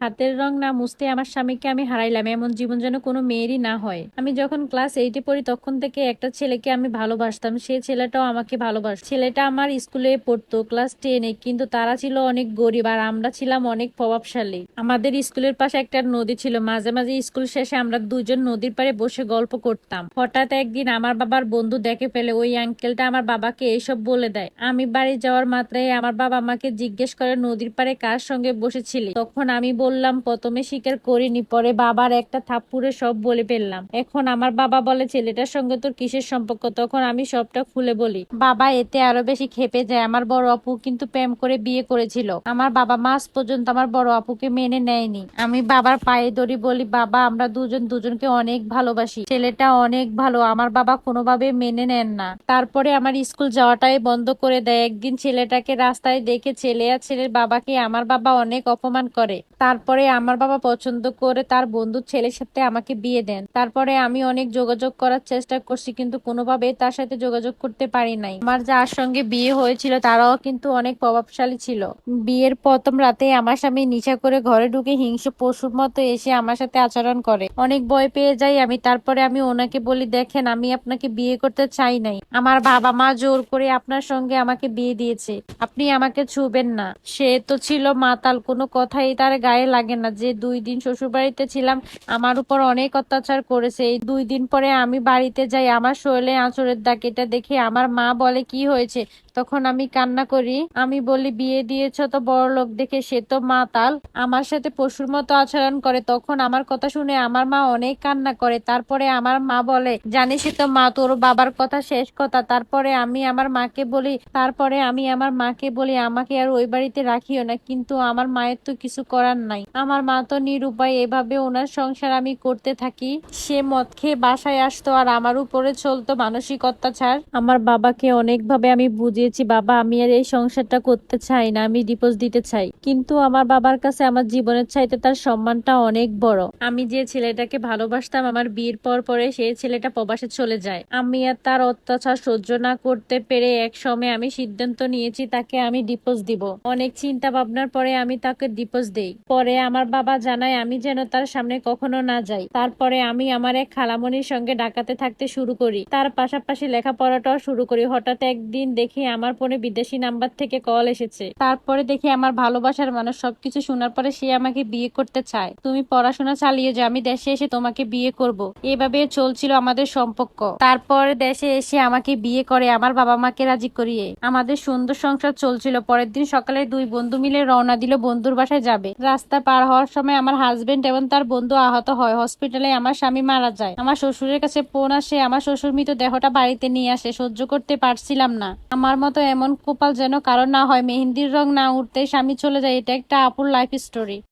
হাতের রং না মুছতে আমার স্বামীকে আমি হারাইলাম, এমন জীবন যেন কোনো মেয়েরই না হয়। আমি যখন ক্লাস এইটে পড়ি, তখন থেকে একটা ছেলেকে আমি ভালোবাসতাম। সে ছেলেটাও আমাকে ভালোবাসত। ছেলেটা আমার স্কুলে পড়তো, ক্লাস টেনে কিন্তু তারা ছিল অনেক গরিব আর আমরা ছিলাম অনেক প্রভাবশালী। আমাদের স্কুলের পাশে একটা নদী ছিল। মাঝে মাঝে স্কুল শেষে আমরা দুজন নদীর পাড়ে বসে গল্প করতাম। হঠাৎ একদিন আমার বাবার বন্ধু দেখে ফেলে, ওই আঙ্কেলটা আমার বাবাকে এইসব বলে দেয়। আমি বাড়ি যাওয়ার মাত্রায় আমার বাবা আমাকে জিজ্ঞেস করে নদীর পাড়ে কার সঙ্গে বসেছিলি? তখন আমি বললাম, প্রথমে স্বীকার করিনি, পরে বাবার একটা থাপ্পুরে সব বলে ফেললাম। এখন আমার বাবা বলে, ছেলেটার সঙ্গে তোর কিসের সম্পর্ক? তখন আমি সবটা খুলে বলি, বাবা এতে আরও বেশি খেপে যায় আমার বড় আপু কিন্তু প্রেম করে বিয়ে করেছিল। আমার বাবা মাস পর্যন্ত আমার বড় আপুকে মেনে নেয়নি। আমি বাবার পায়ে ধরি বলি, বাবা, আমরা দুজন দুজনকে অনেক ভালোবাসি। ছেলেটা অনেক ভালো, আমার বাবা কোনোভাবে মেনে নেন না। তারপরে আমার স্কুল যাওয়াটাই বন্ধ করে দেয়। একদিন ছেলেটাকে রাস্তায় দেখে ছেলে আর ছেলের বাবাকে আমার বাবা অনেক অপমান করে। তারপরে আমার বাবা পছন্দ করে তার বন্ধুর ছেলের সাথে আমাকে বিয়ে দেন। তারপরে আমি অনেক যোগাযোগ করার চেষ্টা করছি, কিন্তু কোনোভাবে তার সাথে যোগাযোগ করতে পারি নাই। আমার যার সঙ্গে বিয়ে হয়েছিল, তারাও কিন্তু অনেক প্রভাবশালী ছিল। বিয়ের প্রথম রাতে আমার স্বামী নিশা করে ঘরে ঢুকে হিংস্র পশুর মতো এসে আমার সাথে আচরণ করে। অনেক ভয় পেয়ে যাই আমি, তারপরে আমি ওনাকে বলি, দেখেন, আমি আপনাকে বিয়ে করতে চাই নাই। আমার বাবা মা জোর করে আপনার সঙ্গে আমাকে বিয়ে দিয়েছে। আপনি আমাকে ছুবেন না। সে তো ছিল মাতাল, কোনো কথাই তার গায়ে লাগে না যে দুই দিন শ্বশুর বাড়িতে ছিলাম, আমার উপর অনেক অত্যাচার করেছে। এই দুই দিন পরে আমি বাড়িতে যাই, আমার শরীরে আঁচড়ের দাগ, এটা দেখে আমার মা বলে, কি হয়েছে? তখন আমি কান্না করি। আমি বলি, বিয়ে দিয়েছ তো বড় লোক দেখে, সে তো মাতাল। আমার সাথে পশুর মতো আচরণ করে। তখন আমার কথা শুনে আমার মা অনেক কান্না করে। তারপরে আমার মা বলে, জানিস তো মা, তোর বাবার কথা শেষ কথা। তারপরে আমি আমার মাকে বলি, তারপরে আমি আমার মাকে বলি, আমাকে আর ওই বাড়িতে রাখিও না। কিন্তু আমার মায়ের তো কিছু করার নাই। আমার মা তো নিরুপায়, এভাবে ওনার সংসার আমি করতে থাকি। সে মদ খেয়ে বাসায় আসতো আর আমার উপরে চলতো মানসিক অত্যাচার। আমার বাবাকে অনেকভাবে আমি বুঝিয়েছি, বাবা, আমি আর এই সংসারটা করতে চাই না, আমি ডিপোজ দিতে চাই। কিন্তু আমার বাবার কাছে আমার জীবনের চাইতে তার সম্মানটা অনেক বড়। আমি যে ছেলেটাকে ভালোবাসতাম, আমার বিয়ের পর পরে সেই ছেলেটা প্রবাসে চলে যায়। আমি আর তার অত্যাচার সহ্য না করতে পেরে এক সময় আমি সিদ্ধান্ত নিয়েছি, তাকে আমি ডিপোজ দিব। অনেক চিন্তা ভাবনার পরে আমি তাকে ডিপোজ দেই। পরে আমার বাবা জানায়, আমি যেন তার সামনে কখনো না যাই। তারপরে আমি আমার এক খালামণির সঙ্গে ডাকাতে থাকতে শুরু করি। তার পাশাপাশি লেখাপড়াটাও শুরু করি। হঠাৎ একদিন দেখি আমার ফোনে বিদেশি নাম্বার থেকে কল এসেছে। তারপরে দেখি আমার ভালোবাসার মানুষ সবকিছু শোনার পরে সে আমাকে বিয়ে করতে চায়। তুমি পড়াশোনা চালিয়ে যাও, আমি দেশে এসে তোমাকে বিয়ে করব। এভাবে চলছিল আমাদের সম্পর্ক। তারপরে দেশে এসে আমাকে বিয়ে করে আমার বাবা মাকে রাজি করিয়ে। আমাদের সুন্দর সংসার চলছিল। পরের দিন সকালে দুই বন্ধু মিলে রওনা দিল বন্ধুর বাসায় যাবে। রাস্তা পার হওয়ার সময় আমার হাজবেন্ড এবং তার বন্ধু আহত হয়। হসপিটালে আমার স্বামী মারা যায়। আমার শ্বশুরের কাছে ফোন আসে, আমার শ্বশুর মৃত দেহটা বাড়িতে নিয়ে আসে। সহ্য করতে পারছিলাম না। আমার মতো এমন কোপাল যেন কারণ না হয়। মেহেন্দির রং না উঠতে স্বামী চলে যায়। এটা একটা আপুর লাইফ স্টোরি